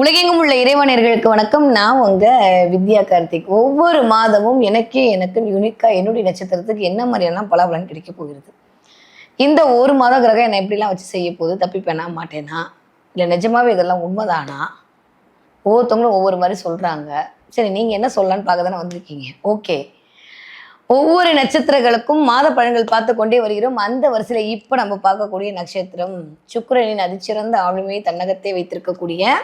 உலகெங்கும் உள்ள இறைவனர்களுக்கு வணக்கம். நான் உங்க வித்யா கார்த்திக். ஒவ்வொரு மாதமும் எனக்கே எனக்கு யூனிக்கா என்னுடைய நட்சத்திரத்துக்கு என்ன மாதிரியான பலாபலன் கிடைக்க போகிறது? இந்த ஒரு மாத கிரகம் என்னை எப்படிலாம் வச்சு செய்ய போகுது. தப்பிப்பேனா? மாட்டேனா? இல்லை நிஜமாவே இதெல்லாம் உண்மைதானா? ஒவ்வொருத்தவங்களும் ஒவ்வொரு மாதிரி சொல்றாங்க. சரி நீங்க என்ன சொல்லலான்னு பார்க்க தானே வந்திருக்கீங்க? ஓகே ஒவ்வொரு நட்சத்திரங்களுக்கும் மாத பழங்கள் பார்த்து கொண்டே வருகிறோம். அந்த வரிசையில் இப்போ நம்ம பார்க்கக்கூடிய நட்சத்திரம் சுக்கரனின் அதிச்சிறந்த ஆளுமையை தன்னகத்தை வைத்திருக்கக்கூடிய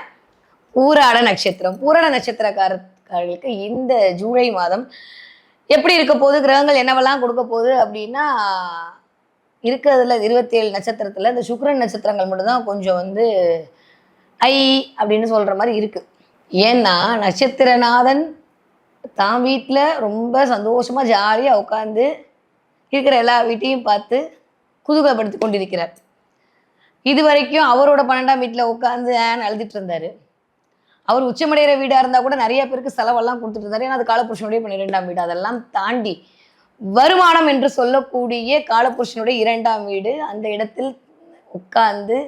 பூராட நட்சத்திரம். ஊராட நட்சத்திரக்காரர்களுக்கு இந்த ஜூலை மாதம் எப்படி இருக்க போகுது? கிரகங்கள் என்னவெல்லாம் கொடுக்க போகுது? அப்படின்னா இருக்கிறதுல இருபத்தி ஏழு நட்சத்திரத்தில் இந்த சுக்கரன் நட்சத்திரங்கள் மட்டும்தான் கொஞ்சம் வந்து ஐ அப்படின்னு சொல்கிற மாதிரி இருக்குது ஏன்னா நட்சத்திரநாதன் தான் வீட்டில் ரொம்ப சந்தோஷமாக ஜாலியாக உட்காந்து இருக்கிற எல்லா வீட்டையும் பார்த்து குதூகலப்படுத்தி கொண்டிருக்கிறார். இது வரைக்கும் அவரோட பன்னெண்டாம் வீட்டில் உட்காந்து ஏன் அழுதுட்டு இருந்தார்? அவர் உச்சமடைகிற வீடாக இருந்தால் கூட நிறைய பேருக்கு செலவெல்லாம் கொடுத்துட்டு இருந்தார். ஏன்னா அது காலபுருஷனுடைய பன்னிரெண்டாம் வீடு. அதெல்லாம் தாண்டி வருமானம் என்று சொல்லக்கூடிய காலபுருஷனுடைய இரண்டாம் வீடு. அந்த இடத்தில் உட்கார்ந்து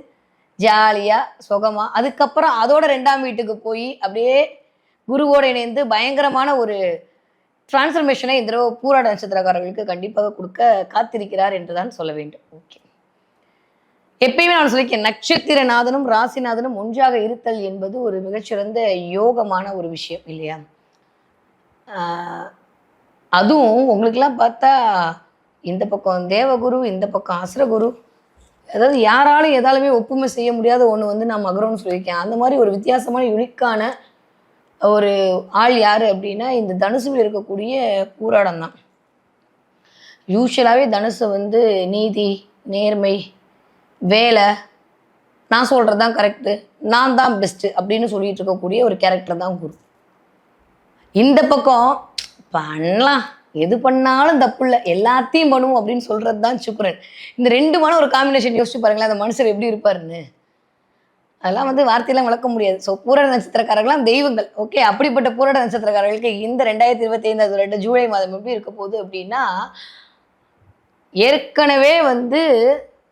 ஜாலியாக சுகமாக அதுக்கப்புறம் அதோட ரெண்டாம் வீட்டுக்கு போய் அப்படியே குருவோட இணைந்து பயங்கரமான ஒரு டிரான்ஸ்ஃபர்மேஷனை இந்த தடவை பூராட நட்சத்திரக்காரர்களுக்கு கண்டிப்பாக கொடுக்க காத்திருக்கிறார் என்றுதான் சொல்ல வேண்டும். ஓகே எப்பயுமே நான் சொல்லிக்கேன் நட்சத்திரநாதனும் ராசிநாதனும் ஒன்றாக இருத்தல் என்பது ஒரு மிகச்சிறந்த யோகமான ஒரு விஷயம் இல்லையா? அதுவும் உங்களுக்கெல்லாம் பார்த்தா இந்த பக்கம் தேவகுரு இந்த பக்கம் அசுரகுரு அதாவது யாராலும் எதாலுமே ஒப்புமை செய்ய முடியாத ஒன்று வந்து நான் மகரம்னு சொல்லியிருக்கேன். அந்த மாதிரி ஒரு வித்தியாசமான யுனிக்கான ஒரு ஆள் யார் அப்படின்னா இந்த தனுசுவில் இருக்கக்கூடிய பூராடம் தான். யூஸ்வலாகவே தனுசு வந்து நீதி நேர்மை வேலை நான் சொல்கிறது தான் கரெக்டு நான் தான் பெஸ்ட்டு அப்படின்னு சொல்லிட்டு இருக்கக்கூடிய ஒரு கேரக்டர் தான் குரு. இந்த பக்கம் பண்ணலாம். எது பண்ணாலும் தப்பு இல்லை. எல்லாத்தையும் பண்ணுவோம் அப்படின்னு சொல்கிறது தான் சுக்ரன் இந்த ரெண்டுமான ஒரு காம்பினேஷன் யோசிச்சு பாருங்களேன் அந்த மனுஷர் எப்படி இருப்பாருன்னு. அதெல்லாம் வந்து வார்த்தையெல்லாம் விளக்க முடியாது. ஸோ பூரட நட்சத்திரக்காரர்கள்லாம் தெய்வங்கள். ஓகே அப்படிப்பட்ட பூரட நட்சத்திரக்காரர்களுக்கு இந்த ரெண்டாயிரத்தி இருபத்தி ஐந்தாவது ரெண்டு ஜூலை மாதம் எப்படி இருக்க போகுது அப்படின்னா ஏற்கனவே வந்து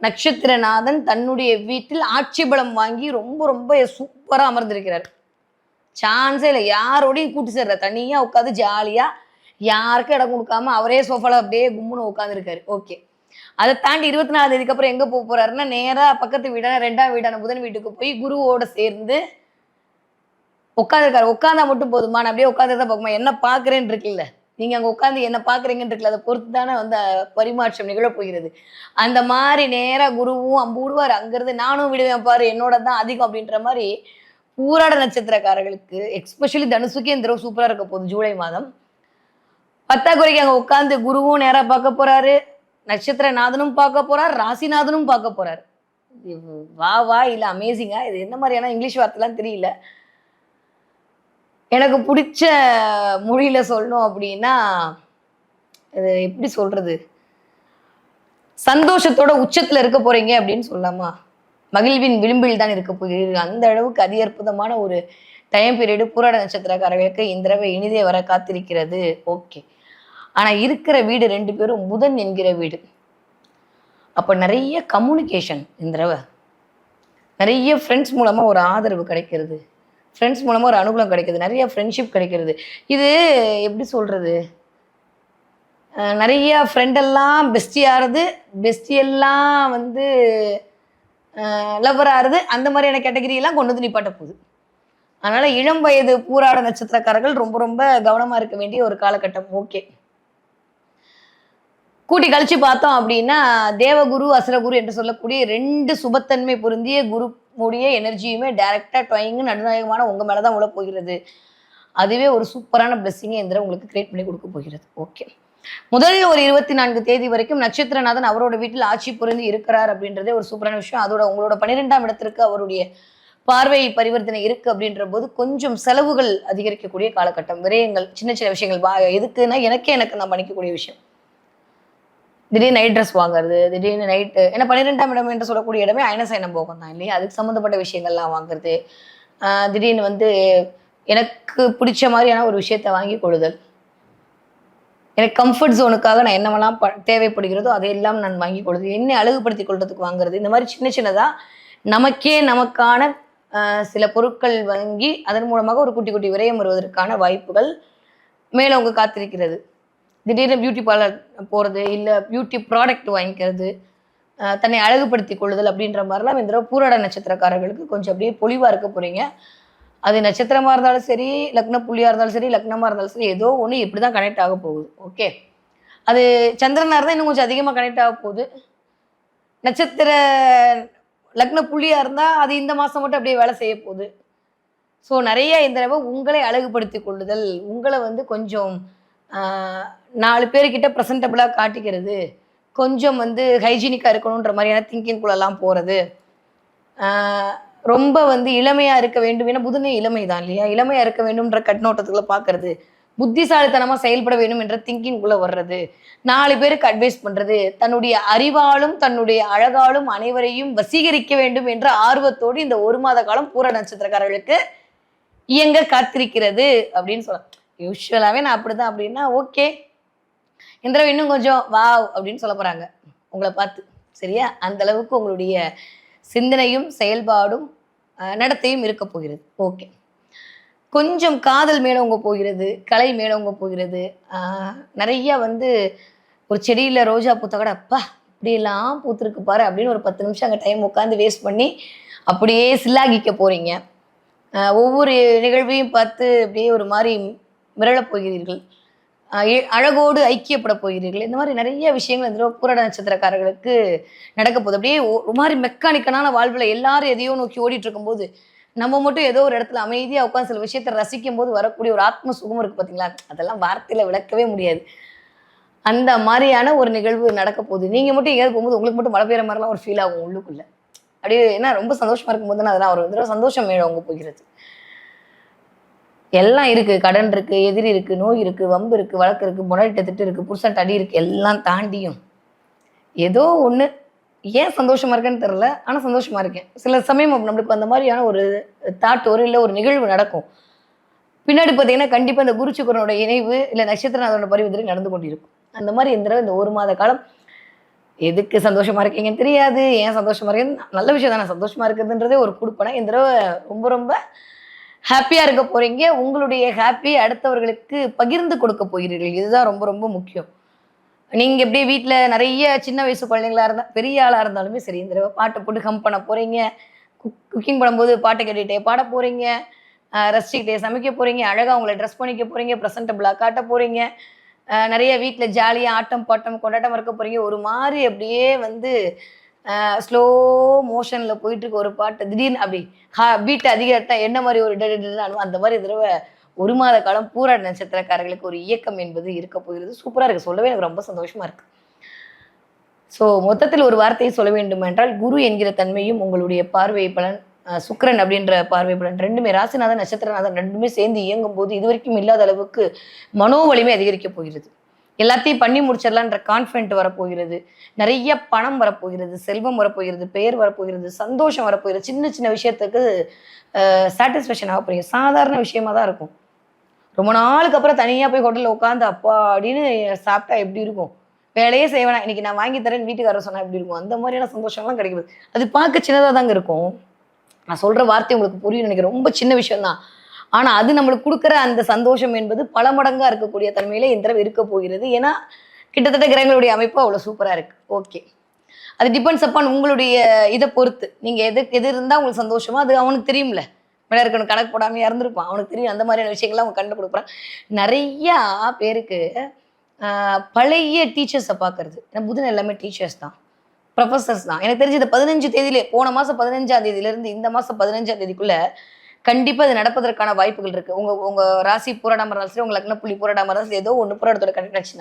நட்சத்திரநாதன் தன்னுடைய வீட்டில் ஆட்சி பலம் வாங்கி ரொம்ப ரொம்ப சூப்பராக அமர்ந்திருக்கிறார். சான்ஸே இல்லை. யாரோடையும் கூட்டி சேர்ற. தனியாக உட்காந்து ஜாலியாக யாருக்கும் இடம் கொடுக்காம அவரே சோஃபால அப்படியே கும்முன்னு உட்காந்துருக்காரு ஓகே அதை தாண்டி இருபத்தி நாலு தேதிக்கு அப்புறம் எங்கே போக போறாருன்னா நேராக பக்கத்து வீடான ரெண்டாம் வீடான புதன் வீட்டுக்கு போய் குருவோட சேர்ந்து உட்காந்துருக்காரு உட்காந்தா மட்டும் போதுமா? நான் அப்படியே உட்காந்துருந்தா பார்க்குமா என்ன பார்க்குறேன்னு இருக்குல்ல. நீங்க அங்க உட்காந்து என்ன பாக்குறீங்கன்னு அதை பொறுத்து தானே வந்து பரிமாற்றம் நிகழ போகிறது அந்த மாதிரி நேரா குருவும் அம்பு விடுவார் அங்கிருந்து நானும் விடுவேன் பாரு என்னோட தான் அதிகம் அப்படின்ற மாதிரி பூராட நட்சத்திரக்காரர்களுக்கு எக்ஸ்பெஷலி தனுசுக்கே இந்த தடவை சூப்பரா இருக்க போகுது ஜூலை மாதம். பத்தாக்குறைக்கு அங்க உட்காந்து குருவும் நேரா பார்க்க போறாரு நட்சத்திரநாதனும் பார்க்க போறார் ராசிநாதனும் பார்க்க போறாரு. வா வா இல்ல அமேசிங்கா இது என்ன மாதிரியான இங்கிலீஷ் வார்த்தைலாம் தெரியல. எனக்கு பிடிச்ச மொழியில் சொல்லணும் அப்படின்னா இது எப்படி சொல்றது? சந்தோஷத்தோட உச்சத்தில் இருக்க போறீங்க அப்படின்னு சொல்லலாமா மகிழ்வின் விளிம்பில் தான் இருக்க போகிறீர்கள். அந்த அளவுக்கு அதி அற்புதமான ஒரு டைம் பீரியடு பூராட நட்சத்திரக்காரர்களுக்கு இந்த தடவை இனிதே வர காத்திருக்கிறது. ஓகே ஆனால் இருக்கிற வீடு ரெண்டு பேரும் புதன் என்கிற வீடு. அப்போ நிறைய கம்யூனிகேஷன் இந்த தடவை. நிறைய ஃப்ரெண்ட்ஸ் மூலமாக ஒரு ஆதரவு கிடைக்கிறது. ஃப்ரெண்ட்ஸ் மூலமாக ஒரு அனுகூலம் கிடைக்கிது. நிறைய ஃப்ரெண்ட்ஷிப் கிடைக்கிறது. இது எப்படி சொல்கிறது நிறைய ஃப்ரெண்டெல்லாம் பெஸ்டி ஆறுது பெஸ்டி எல்லாம் வந்து லவ்வர் ஆறுது அந்த மாதிரியான கேட்டகிரியெல்லாம் கொண்டு வந்து நிப்பாட்ட போகுது. அதனால் இளம் வயது பூராட நட்சத்திரக்காரர்கள் ரொம்ப ரொம்ப கவனமாக இருக்க வேண்டிய ஒரு காலகட்டம். ஓகே. கூட்டி கழிச்சு பார்த்தோம் அப்படின்னா தேவகுரு அசுரகுரு என்று சொல்லக்கூடிய ரெண்டு சுபத்தன்மை பொருந்திய குரு மூடிய எனர்ஜியுமே டைரக்டா டொயங்கு நடுநாயகமான உங்கள் மேலே தான் உள்ள போகிறது. அதுவே ஒரு சூப்பரான பிளெஸ்ஸிங்கை இந்த உங்களுக்கு கிரியேட் பண்ணி கொடுக்க போகிறது. ஓகே முதலில் ஒரு இருபத்தி நான்கு தேதி வரைக்கும் நட்சத்திரநாதன் அவரோட வீட்டில் ஆட்சி புரிந்து இருக்கிறார் அப்படின்றதே ஒரு சூப்பரான விஷயம். அதோட உங்களோட பன்னிரெண்டாம் இடத்திற்கு அவருடைய பார்வை பரிவர்த்தனை இருக்கு அப்படின்ற போது கொஞ்சம் செலவுகள் அதிகரிக்கக்கூடிய காலகட்டம். விரயங்கள் சின்ன சின்ன விஷயங்கள் வா எதுக்குன்னா எனக்கே எனக்கு நான் பண்ணிக்கக்கூடிய விஷயம். திடீர்னு நைட் ட்ரெஸ் வாங்குறது திடீர்னு நைட்டு ஏன்னா பன்னிரெண்டாம் இடம் என்று சொல்லக்கூடிய இடமே அயனசயனம் போகம் தான் இல்லையா? அதுக்கு சம்மந்தப்பட்ட விஷயங்கள்லாம் வாங்குறது திடீர்னு வந்து எனக்கு பிடிச்ச மாதிரியான ஒரு விஷயத்தை வாங்கி கொள்ளுதல் எனக்கு கம்ஃபர்ட் ஜோனுக்காக நான் என்னவெல்லாம் ப தேவைப்படுகிறதோ அதையெல்லாம் நான் வாங்கி கொடுத்து என்னை அழகுபடுத்தி கொள்றதுக்கு வாங்குறது. இந்த மாதிரி சின்ன சின்னதாக நமக்கே நமக்கான சில பொருட்கள் வாங்கி அதன் மூலமாக ஒரு குட்டி குட்டி விரயம் வருவதற்கான வாய்ப்புகள் மேலோங்க காத்திருக்கிறது. திடீர்னு பியூட்டி பார்லர் போகிறது இல்லை பியூட்டி ப்ராடக்ட் வாங்கிக்கிறது தன்னை அழகுபடுத்தி கொள்ளுதல் அப்படின்ற மாதிரிலாம் இந்த தடவை பூராட நட்சத்திரக்காரர்களுக்கு கொஞ்சம் அப்படியே பொலிவாக இருக்க போகிறீங்க அது நட்சத்திரமாக இருந்தாலும் சரி லக்ன புள்ளியாக இருந்தாலும் சரி லக்னமாக இருந்தாலும் சரி ஏதோ ஒன்று இப்படி தான் கனெக்ட் ஆக போகுது. ஓகே அது சந்திரனாக இருந்தால் இன்னும் கொஞ்சம் அதிகமாக கனெக்ட் ஆக போகுது. நட்சத்திர லக்ன புள்ளியாக இருந்தால் அது இந்த மாதம் மட்டும் அப்படியே வேலை செய்ய போகுது. ஸோ நிறைய இந்த தடவை உங்களை அழகுபடுத்தி கொள்ளுதல் உங்களை வந்து கொஞ்சம் நாலு பேர்கிட்ட ப்ரெசன்டபுளாக காட்டிக்கிறது. கொஞ்சம் வந்து ஹைஜீனிக்காக இருக்கணுன்ற மாதிரியான திங்கிங்குள்ளெல்லாம் போகிறது ரொம்ப வந்து இளமையாக இருக்க வேண்டும் ஏன்னா புதுமை இளமை தான் இல்லையா? இளமையாக இருக்க வேண்டும்ன்ற கண்ணோட்டத்துக்குள்ள பார்க்கறது புத்திசாலித்தனமாக செயல்பட வேண்டும் என்ற திங்கிங்குள்ளே வர்றது. நாலு பேருக்கு அட்வைஸ் பண்ணுறது தன்னுடைய அறிவாலும் தன்னுடைய அழகாலும் அனைவரையும் வசீகரிக்க வேண்டும் என்ற ஆர்வத்தோடு இந்த ஒரு மாத காலம் பூர நட்சத்திரக்காரர்களுக்கு இயங்க காத்திருக்கிறது அப்படின்னு சொல்லலாம். யூஸ்வலாகவே நான் அப்படிதான் அப்படின்னா ஓகே இந்த தடவை இன்னும் கொஞ்சம் வாவ் அப்படின்னு சொல்ல போகிறாங்க உங்களை பார்த்து சரியா? அந்த அளவுக்கு உங்களுடைய சிந்தனையும் செயல்பாடும் நடத்தையும் இருக்க போகிறது. ஓகே. கொஞ்சம் காதல் மேலோங்க போகிறது கலை மேலோங்க போகிறது. நிறைய வந்து ஒரு செடியில் ரோஜா பூத்த கூட அப்பா இப்படியெல்லாம் பூத்திருக்கு பாரு அப்படின்னு ஒரு பத்து நிமிஷம் அங்கே டைம் உட்காந்து வேஸ்ட் பண்ணி அப்படியே சில்லாகிக்க போகிறீங்க ஒவ்வொரு நிகழ்வையும் பார்த்து அப்படியே ஒரு மாதிரி மிரளப் போகிறீர்கள். அழகோடு ஐக்கியப்பட போகிறீர்கள். இந்த மாதிரி நிறைய விஷயங்கள் இந்த தடவை பூரட நட்சத்திரக்காரர்களுக்கு நடக்க போகுது. அப்படியே ஒரு மாதிரி மெக்கானிக்கனான வாழ்வில் எல்லாரும் எதையோ நோக்கி ஓடிட்டு இருக்கும்போது நம்ம மட்டும் ஏதோ ஒரு இடத்துல அமைதியாக உட்காந்து சில விஷயத்தை ரசிக்கும் போது வரக்கூடிய ஒரு ஆத்ம சுகம் இருக்கு பார்த்தீங்களா அதெல்லாம் வார்த்தையில விளக்கவே முடியாது. அந்த மாதிரியான ஒரு நிகழ்வு நடக்க போகுது. நீங்கள் மட்டும் எங்கேயாவது போகும்போது உங்களுக்கு மட்டும் மழை பெய்கிற மாதிரிலாம் ஒரு ஃபீல் ஆகும் உள்ளுக்குள்ளே. அப்படியே ஏன்னா ரொம்ப சந்தோஷமா இருக்கும்போது அதெல்லாம் ஒரு தடவை சந்தோஷம் அவங்க போகிறது. எல்லாம் இருக்கு. கடன் இருக்கு எதிரி இருக்கு நோய் இருக்கு வம்பு இருக்கு வழக்கு இருக்கு முன்னாடி திட்டு இருக்கு புருஷன் தடி இருக்கு எல்லாம் தாண்டியும். ஏதோ ஒண்ணு. ஏன் சந்தோஷமா இருக்கேன்னு தெரில ஆனால் சந்தோஷமா இருக்கேன். சில சமயம் நம்மளுக்கு அந்த மாதிரியான ஒரு தாட் ஒரு இல்லை ஒரு நிகழ்வு நடக்கும். பின்னாடி பார்த்தீங்கன்னா கண்டிப்பாக இந்த குரு இணைவு இல்லை நட்சத்திரநாதனோட பரிவர்த்தனை நடந்து கொண்டிருக்கும். அந்த மாதிரி இந்த தடவை இந்த ஒரு மாத காலம் எதுக்கு சந்தோஷமா இருக்கீங்கன்னு தெரியாது. ஏன் சந்தோஷமா இருக்கேன்னு நல்ல விஷயம் தானே. சந்தோஷமா இருக்குதுன்றதே ஒரு கொடுப்பேன். இந்த தடவை ரொம்ப ரொம்ப ஹாப்பியா இருக்க போறீங்க. உங்களுடைய ஹாப்பியை அடுத்தவர்களுக்கு பகிர்ந்து கொடுக்க போகிறீர்கள். இதுதான் ரொம்ப ரொம்ப முக்கியம். நீங்க எப்படியே வீட்டில் நிறைய சின்ன வயசு குழந்தைங்களா இருந்தா பெரிய ஆளா இருந்தாலுமே சரி இந்த தடவை பாட்டை போட்டு ஹம் பண்ண போறீங்க. குக்கிங் பண்ணும்போது பாட்டை கேட்டுட்டே பாட போறீங்க. ரசிச்சுக்கிட்டே சமைக்க போறீங்க. அழகா உங்களை ட்ரெஸ் பண்ணிக்க போறீங்க. ப்ரெசன்டபிளா காட்ட போறீங்க. நிறைய வீட்டில் ஜாலியாக ஆட்டம் பாட்டம் கொண்டாட்டம் இருக்க போறீங்க. ஒரு மாதிரி அப்படியே வந்து ஸ்லோ மோஷனில் போயிட்டு இருக்க ஒரு பாட்டு திடீர்னு அப்படி ஹா பீட்டை அதிகரித்தா என்ன மாதிரி ஒரு டெ- அந்த மாதிரி தடவை ஒரு மாத காலம் பூராட நட்சத்திரக்காரர்களுக்கு ஒரு இயக்கம் என்பது இருக்க போகிறது. சூப்பராக இருக்குது சொல்லவே எனக்கு ரொம்ப சந்தோஷமாக இருக்குது ஸோ மொத்தத்தில் ஒரு வார்த்தையை சொல்ல வேண்டும் என்றால் குரு என்கிற தன்மையும் உங்களுடைய பார்வை பலன் சுக்கரன் சுக்கிரன் அப்படின்ற பார்வை பலன் ரெண்டுமே ராசிநாதன் நட்சத்திரநாதன் ரெண்டுமே சேர்ந்து இயங்கும் போது இதுவரைக்கும் இல்லாத அளவுக்கு மனோ வலிமை போகிறது. எல்லாத்தையும் பண்ணி முடிச்சிடலான்ற கான்ஃபிடென்ட் வரப்போகிறது. நிறைய பணம் வரப்போகிறது செல்வம் வரப்போகிறது பெயர் வரப்போகிறது சந்தோஷம் வரப்போகிறது. சின்ன சின்ன விஷயத்துக்கு சாட்டிஸ்ஃபேக்ஷன் ஆக போறீங்க சாதாரண விஷயமா தான் இருக்கும். ரொம்ப நாளுக்கு அப்புறம் தனியாக போய் ஹோட்டலில் உட்காந்து அப்பா அப்படின்னு சாப்பிட்டா எப்படி இருக்கும்? வேலையே செய்வேனா இன்னைக்கு நான் வாங்கி தரேன் வீட்டுக்காரர் சொன்னா எப்படி இருக்கும்? அந்த மாதிரியான சந்தோஷம்லாம் கிடைக்குது. அது பார்க்க சின்னதாக தாங்க இருக்கும். நான் சொல்கிற வார்த்தை உங்களுக்கு புரியும் நினைக்கிறேன். ரொம்ப சின்ன விஷயம் தான் ஆனா அது நம்மளுக்கு கொடுக்குற அந்த சந்தோஷம் என்பது பல மடங்கா இருக்கக்கூடிய தன்மையில இந்த தடவை இருக்க போகிறது. ஏன்னா கிட்டத்தட்ட கிரகங்களுடைய அமைப்பு அவ்வளவு சூப்பரா இருக்கு. ஓகே. அது டிபெண்ட்ஸ் அப்பான் உங்களுடைய இதை பொறுத்து. நீங்க எது எது இருந்தா உங்களுக்கு சந்தோஷமா அது அவனுக்கு தெரியும்ல. மேலே இருக்கணும் கணக்கு போடாம இறந்துருப்பான். அவனுக்கு தெரியும் அந்த மாதிரியான விஷயங்கள்லாம் அவன் கண்டு கொடுக்குறான் நிறையா பேருக்கு பழைய டீச்சர்ஸை பார்க்கறது ஏன்னா புதன் எல்லாமே டீச்சர்ஸ் தான். ப்ரொஃபசர்ஸ் தான். எனக்கு தெரிஞ்சு இந்த பதினஞ்சு தேதியிலே போன மாதம் பதினஞ்சாம் தேதியிலேருந்து இந்த மாதம் பதினஞ்சாம் தேதிக்குள்ளே கண்டிப்பா இது நடப்பதற்கான வாய்ப்புகள் இருக்கு. உங்க உங்க ராசி பூராடாம இருந்தாலும் சரி உங்க லக்ன புள்ளி பூராடாம இருந்தாலும் சரி ஏதோ ஒன்று பூராடத்தோட கனெக்ட்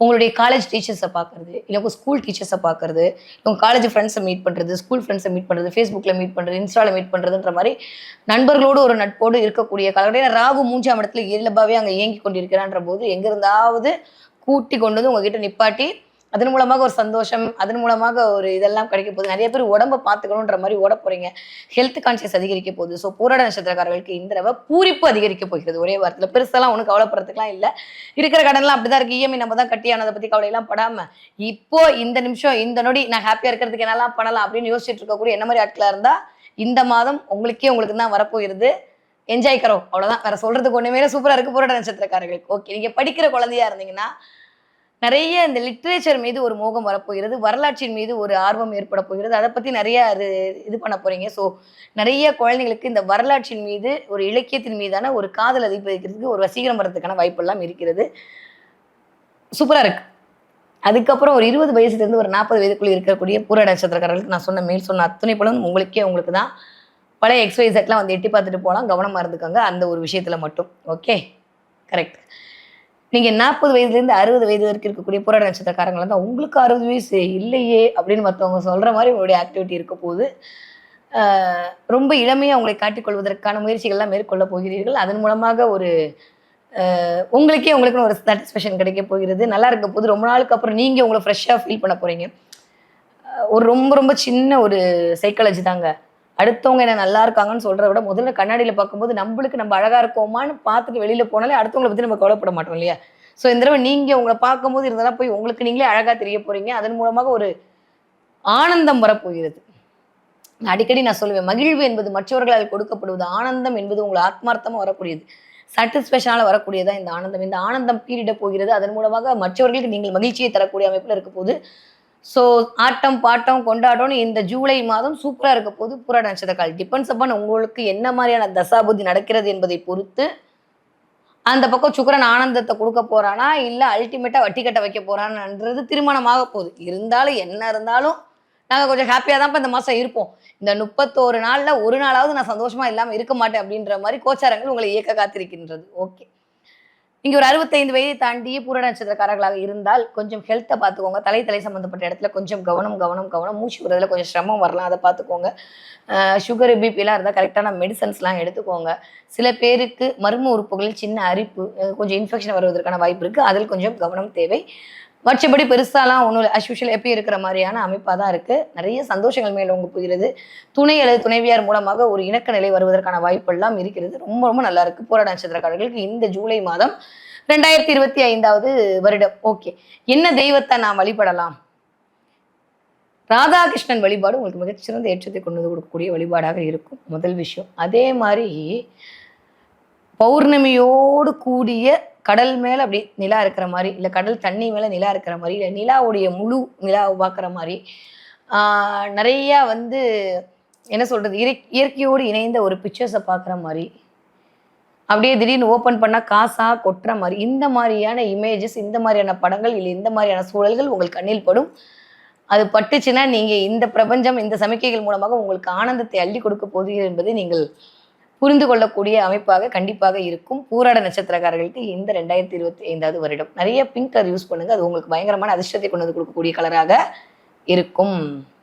உங்களுடைய காலேஜ் டீச்சர்ஸை பார்க்கறது இல்லை உங்கள் ஸ்கூல் டீச்சர்ஸை பார்க்கறது உங்கள் காலேஜ் ஃப்ரெண்ட்ஸை மீட் பண்ணுறது ஸ்கூல் ஃப்ரெண்ட்ஸை மீட் பண்ணுறது ஃபேஸ்புக்கில் மீட் பண்ணுறது இன்ஸ்டாவில் மீட் பண்ணுறதுன்ற மாதிரி நண்பர்களோடு ஒரு நட்போடு இருக்கக்கூடிய காலகட்டம். ராகு மூஞ்சாம் இடத்துல இயல்பாகவே அங்கே இயங்கி கொண்டிருக்கிறான்ற போது எங்கிருந்தாவது கூட்டி கொண்டு வந்து உங்ககிட்ட நிப்பாட்டி அதன் மூலமாக ஒரு சந்தோஷம் அதன் மூலமாக ஒரு இதெல்லாம் கிடைக்க போகுது. நிறைய பேர் உடம்ப பார்த்துக்கணுன்ற மாதிரி ஓட போறீங்க. ஹெல்த் கான்சியஸ் அதிகரிக்க போகுது. ஸோ பூராட நட்சத்திரக்காரர்களுக்கு இந்த தடவை பூரிப்பு அதிகரிக்க போகிறது ஒரே வாரத்தில். பெருசெல்லாம் ஒன்றும் கவலைப்படுறதுக்குலாம் இல்லை. இருக்கிற கடன்லாம் அப்படிதான் இருக்கு. இஎம்ஐ நம்ம தான் கட்டி ஆனதை பத்தி கவலையெல்லாம் படாம இப்போ இந்த நிமிஷம் இந்த நொடி நான் ஹாப்பியா இருக்கிறதுக்கு என்னெல்லாம் பண்ணலாம் அப்படின்னு யோசிச்சுட்டு இருக்கக்கூடிய என்ன மாதிரி ஆட்களாக இருந்தா இந்த மாதம் உங்களுக்கே உங்களுக்கு தான் வரப்போகிறது. என்ஜாய் கரோ. அவ்வளோதான் வேற சொல்றதுக்கு ஒன்றுமே சூப்பராக இருக்கு போராட நட்சத்திரக்காரர்களுக்கு. ஓகே நீங்க படிக்கிற குழந்தையா இருந்தீங்கன்னா நிறைய இந்த லிட்ரேச்சர் மீது ஒரு மோகம் வரப்போகிறது வரலாற்றின் மீது ஒரு ஆர்வம் ஏற்பட போகிறது. அதை பற்றி நிறைய அது இது பண்ண போறீங்க. ஸோ நிறைய குழந்தைங்களுக்கு இந்த வரலாற்றின் மீது ஒரு இலக்கியத்தின் மீதான ஒரு காதல் அதிகரிக்கிறதுக்கு ஒரு வசீகரம் வரதுக்கான வாய்ப்பெல்லாம் இருக்கிறது. சூப்பராக இருக்கு. அதுக்கப்புறம் ஒரு இருபது வயசுலேருந்து ஒரு நாற்பது வயதுக்குள்ளே இருக்கக்கூடிய பூர நட்சத்திரக்காரர்களுக்கு நான் சொன்ன மேல் சொன்ன அத்தனை பலன் உங்களுக்கே உங்களுக்கு தான். பழைய எக்ஸ்வைசெட்லாம் வந்து எட்டி பார்த்துட்டு போகலாம். கவனமாக இருந்துக்கோங்க. அந்த ஒரு விஷயத்தில் மட்டும். ஓகே கரெக்ட் நீங்க நாற்பது வயதுலேருந்து அறுபது வயது வரைக்கும் இருக்கக்கூடிய போராட நட்சத்திரக்காரங்களை தான் உங்களுக்கு அறுபது வயசு இல்லையே அப்படின்னு மற்றவங்க சொல்ற மாதிரி உங்களுடைய ஆக்டிவிட்டி இருக்க போது ரொம்ப இளமையை அவங்களை காட்டிக்கொள்வதற்கான முயற்சிகள்லாம் மேற்கொள்ள போகிறீர்கள். அதன் மூலமாக ஒரு உங்களுக்கே உங்களுக்குன்னு ஒரு சாட்டிஸ்ஃபேக்ஷன் கிடைக்க போகிறது. நல்லா இருக்க போது ரொம்ப நாளுக்கு அப்புறம் நீங்க உங்களை ஃப்ரெஷ்ஷாக ஃபீல் பண்ண போறீங்க. ஒரு ரொம்ப ரொம்ப சின்ன ஒரு சைக்காலஜி தாங்க. அடுத்தவங்க என்ன நல்லா இருக்காங்கன்னு சொல்றத விட முதல்ல கண்ணாடியில பார்க்கும்போது நம்மளுக்கு நம்ம அழகா இருக்கோமான்னு பார்த்துட்டு வெளியில போனாலே அடுத்தவங்களை பத்தி நம்ம கவலைப்பட மாட்டோம் இல்லையா? ஸோ இந்த தடவை நீங்க உங்களை பார்க்கும்போது இருந்தாலும் போய் உங்களுக்கு நீங்களே அழகா தெரிய போறீங்க. அதன் மூலமாக ஒரு ஆனந்தம் வரப்போகிறது. அடிக்கடி நான் சொல்லுவேன் மகிழ்வு என்பது மற்றவர்களால் கொடுக்கப்படுவது ஆனந்தம் என்பது உங்களை ஆத்மார்த்தமாக வரக்கூடியது. சாட்டிஸ்ஃபேஷனால வரக்கூடியதா இந்த ஆனந்தம்? இந்த ஆனந்தம் பீரிட போகிறது. அதன் மூலமாக மற்றவர்களுக்கு நீங்கள் மகிழ்ச்சியை தரக்கூடிய அமைப்பில் இருக்க போது ஸோ ஆட்டம் பாட்டம் கொண்டாட்டம்னு இந்த ஜூலை மாதம் சூப்பராக இருக்க போது புற நட்சத்திரக்கால் டிபெண்ட்ஸ் அப்பான் உங்களுக்கு என்ன மாதிரியான தசாபுத்தி நடக்கிறது என்பதை பொறுத்து அந்த பக்கம் சுக்கரன் ஆனந்தத்தை கொடுக்க போறானா இல்லை அல்டிமேட்டாக வட்டி கட்ட வைக்க போறான்ன்றது திருமணமாக போகுது. இருந்தாலும் என்ன இருந்தாலும் நாங்கள் கொஞ்சம் ஹாப்பியாக தான் இந்த மாதம் இருப்போம். இந்த முப்பத்தோரு நாளில் ஒரு நாளாவது நான் சந்தோஷமா இல்லாமல் இருக்க மாட்டேன் அப்படின்ற மாதிரி கோச்சாரங்கள் உங்களை இயக்க காத்திருக்கின்றது. ஓகே இங்கே ஒரு அறுபத்தைந்து வயதை தாண்டி பூரண நட்சத்திரக்காரர்களாக இருந்தால் கொஞ்சம் ஹெல்த்தை பார்த்துக்கோங்க தலை தலை சம்மந்தப்பட்ட இடத்துல கொஞ்சம் கவனம் கவனம் கவனம். மூச்சு விடுறதுல கொஞ்சம் சிரமம் வரலாம். அதை பார்த்துக்கோங்க சுகர் பிபிலாம் இருந்தால் கரெக்டான மெடிசன்ஸ்லாம் எடுத்துக்கோங்க. சில பேருக்கு மர்ம உறுப்புகளில் சின்ன அரிப்பு கொஞ்சம் இன்ஃபெக்ஷன் வருவதற்கான வாய்ப்பு இருக்குது அதில் கொஞ்சம் கவனம் தேவை. மற்றபடி பெருசாலாம் ஒன்றும் இல்லை. அஸ்யூஷுவல் எப்பயும் இருக்கிற மாதிரியான அமைப்பாக தான் இருக்குது நிறைய சந்தோஷங்கள் மேல் உங்க போகிறது துணை அல்லது துணைவியார் மூலமாக ஒரு இணக்க நிலை வருவதற்கான வாய்ப்பெல்லாம் இருக்கிறது. ரொம்ப ரொம்ப நல்லா இருக்குது போராட நட்சத்திரக்காரர்களுக்கு இந்த ஜூலை மாதம் ரெண்டாயிரத்தி இருபத்தி ஐந்தாவது வருடம். ஓகே என்ன தெய்வத்தை நாம் வழிபடலாம்? ராதாகிருஷ்ணன் வழிபாடு உங்களுக்கு மிகச்சிறந்த ஏற்றத்தை கொண்டு வந்து கொடுக்கக்கூடிய வழிபாடாக இருக்கும். முதல் விஷயம். அதே மாதிரி பௌர்ணமியோடு கூடிய கடல் மேல அப்படி நிலா இருக்கிற மாதிரி இல்லை கடல் தண்ணி மேல நிலா இருக்கிற மாதிரி இல்லை நிலாவுடைய முழு நிலாவை பார்க்குற மாதிரி நிறையா நிறைய வந்து என்ன சொல்றது இறை இயற்கையோடு இணைந்த ஒரு பிக்சர்ஸை பார்க்குற மாதிரி. அப்படியே திடீர்னு ஓப்பன் பண்ணால் காசா கொட்டுற மாதிரி இந்த மாதிரியான இமேஜஸ் இந்த மாதிரியான படங்கள் இல்லை இந்த மாதிரியான சூழல்கள் உங்கள் கண்ணில் படும். அது பட்டுச்சுன்னா நீங்கள் இந்த பிரபஞ்சம் இந்த சமிக்கைகள் மூலமாக உங்களுக்கு ஆனந்தத்தை அள்ளி கொடுக்க போகிறீர்கள் என்பதை நீங்கள் புரிந்து கொள்ளக்கூடிய அமைப்பாக கண்டிப்பாக இருக்கும். பூராட நட்சத்திரக்காரர்களுக்கு இந்த ரெண்டாயிரத்தி இருபத்தி ஐந்தாவது வருடம். நிறைய பிங்க் கலர் யூஸ் பண்ணுங்க. அது உங்களுக்கு பயங்கரமான அதிர்ஷ்டத்தை கொண்டு வந்து கொடுக்கக்கூடிய கலராக இருக்கும்.